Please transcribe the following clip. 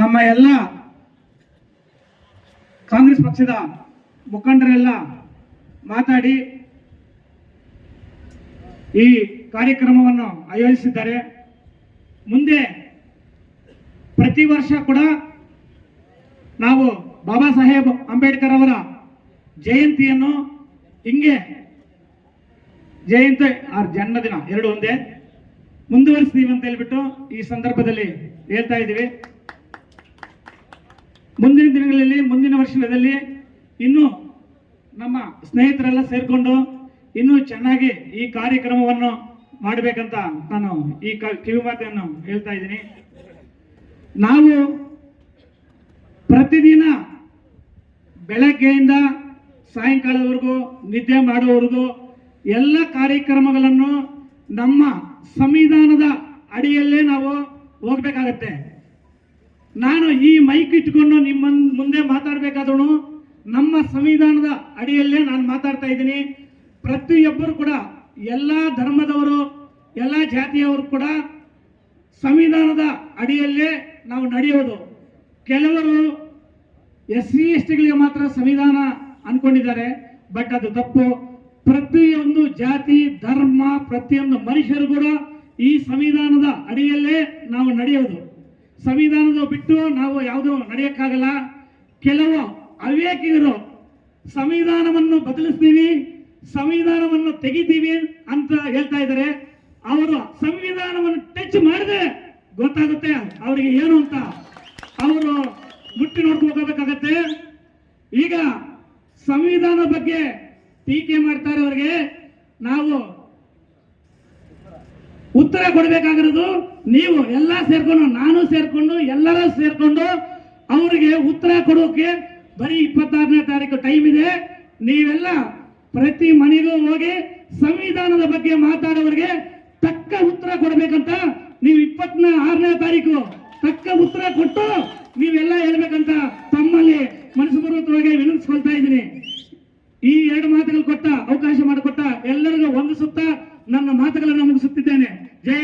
ನಮ್ಮ ಎಲ್ಲ ಕಾಂಗ್ರೆಸ್ ಪಕ್ಷದ ಮುಖಂಡರೆಲ್ಲ ಮಾತಾಡಿ ಈ ಕಾರ್ಯಕ್ರಮವನ್ನು ಆಯೋಜಿಸಿದ್ದಾರೆ. ಮುಂದೆ ಪ್ರತಿ ವರ್ಷ ಕೂಡ ನಾವು ಬಾಬಾ ಸಾಹೇಬ್ ಅಂಬೇಡ್ಕರ್ ಅವರ ಜಯಂತಿಯನ್ನು ಹಿಂಗೆ ಜಯಂತಿ ಅವ್ರ ಜನ್ಮದಿನ ಎರಡು ಒಂದೇ ಮುಂದುವರಿಸ್ತೀವಿ ಅಂತ ಹೇಳ್ಬಿಟ್ಟು ಈ ಸಂದರ್ಭದಲ್ಲಿ ಹೇಳ್ತಾ ಇದ್ದೀವಿ. ಮುಂದಿನ ದಿನಗಳಲ್ಲಿ, ಮುಂದಿನ ವರ್ಷದಲ್ಲಿ ಇನ್ನೂ ನಮ್ಮ ಸ್ನೇಹಿತರೆಲ್ಲ ಸೇರಿಕೊಂಡು ಇನ್ನೂ ಚೆನ್ನಾಗಿ ಈ ಕಾರ್ಯಕ್ರಮವನ್ನು ಮಾಡಬೇಕಂತ ನಾನು ಈ ಕಿವಿ ಮಾತನ್ನು ಹೇಳ್ತಾ ಇದ್ದೀನಿ. ನಾವು ಪ್ರತಿದಿನ ಬೆಳಗ್ಗೆಯಿಂದ ಸಾಯಂಕಾಲದವರೆಗೂ, ನಿದ್ದೆ ಮಾಡುವವರೆಗೂ ಎಲ್ಲ ಕಾರ್ಯಕ್ರಮಗಳನ್ನು ನಮ್ಮ ಸಂವಿಧಾನದ ಅಡಿಯಲ್ಲೇ ನಾವು ಹೋಗ್ಬೇಕಾಗತ್ತೆ. ನಾನು ಈ ಮೈಕ್ ಇಟ್ಕೊಂಡು ನಿಮ್ಮ ಮುಂದೆ ಮಾತಾಡ್ಬೇಕಾದ್ರು ನಮ್ಮ ಸಂವಿಧಾನದ ಅಡಿಯಲ್ಲೇ ನಾನು ಮಾತಾಡ್ತಾ ಇದ್ದೀನಿ. ಪ್ರತಿಯೊಬ್ಬರು ಕೂಡ, ಎಲ್ಲ ಧರ್ಮದವರು, ಎಲ್ಲ ಜಾತಿಯವರು ಕೂಡ ಸಂವಿಧಾನದ ಅಡಿಯಲ್ಲೇ ನಾವು ನಡೆಯೋದು. ಕೆಲವರು ಎಸ್ ಸಿ ಎಸ್ ಟಿಗಳಿಗೆ ಮಾತ್ರ ಸಂವಿಧಾನ ಅನ್ಕೊಂಡಿದ್ದಾರೆ, ಬಟ್ ಅದು ತಪ್ಪು. ಪ್ರತಿಯೊಂದು ಜಾತಿ, ಧರ್ಮ, ಪ್ರತಿಯೊಂದು ಮನುಷ್ಯರು ಕೂಡ ಈ ಸಂವಿಧಾನದ ಅಡಿಯಲ್ಲೇ ನಾವು ನಡೆಯೋದು ಸಂವಿಧಾನದ ಬಿಟ್ಟು ನಾವು ಯಾವುದೂ ನಡೆಯಕ್ಕಾಗಲ್ಲ ಕೆಲವು ಅವಿವೇಕಿಗರು ಸಂವಿಧಾನವನ್ನು ಬದಲಿಸ್ತೀವಿ, ಸಂವಿಧಾನವನ್ನು ತೆಗಿತೀವಿ ಅಂತ ಹೇಳ್ತಾ ಇದ್ದಾರೆ. ಅವರು ಸಂವಿಧಾನವನ್ನು ಟಚ್ ಮಾಡಿದ್ರೆ ಗೊತ್ತಾಗುತ್ತೆ ಅವರಿಗೆ ಏನು ಅಂತ. ಅವರು ಮುಟ್ಟಿ ನೋಡ್ಕೋಬೇಕಾಗತ್ತೆ ಈಗ ಸಂವಿಧಾನ ಬಗ್ಗೆ ಟೀಕೆ ಮಾಡ್ತಾರೆ ಅವರಿಗೆ. ನಾವು ಉತ್ತರ ಕೊಡಬೇಕಾಗಿರೋದು ನೀವು ಎಲ್ಲ ಸೇರ್ಕೊಂಡು, ನಾನು ಸೇರ್ಕೊಂಡು, ಎಲ್ಲರೂ ಸೇರ್ಕೊಂಡು ಅವರಿಗೆ ಉತ್ತರ ಕೊಡೋಕೆ ಬರೀ ಇಪ್ಪತ್ತಾರನೇ ತಾರೀಕು ಟೈಮ್ ಇದೆ. ನೀವೆಲ್ಲ ಪ್ರತಿ ಮನೆಗೂ ಹೋಗಿ ಸಂವಿಧಾನದ ಬಗ್ಗೆ ಮಾತಾಡೋರಿಗೆ ತಕ್ಕ ಉತ್ತರ ಕೊಡಬೇಕಂತ ನೀವು ಇಪ್ಪತ್ನ ಆರನೇ ತಾರೀಕು ತಕ್ಕ ಉತ್ತರ ಕೊಟ್ಟು ನೀವೆಲ್ಲ ಹೇಳ್ಬೇಕಂತ ತಮ್ಮಲ್ಲಿ ಮನಸ್ಸುಪೂರ್ವಕವಾಗಿ ವಿನಂತಿಸ್ಕೊಳ್ತಾ ಇದ್ದೀನಿ. ಈ ಎರಡು ಮಾತುಗಳು ಕೊಟ್ಟ ಅವಕಾಶ ಮಾಡಿಕೊಟ್ಟ ಎಲ್ಲರಿಗೂ ವಂದಿಸುತ್ತಾ ನನ್ನ ಮಾತುಗಳನ್ನು ಮುಗಿಸುತ್ತಿದ್ದೇನೆ. ಜೈ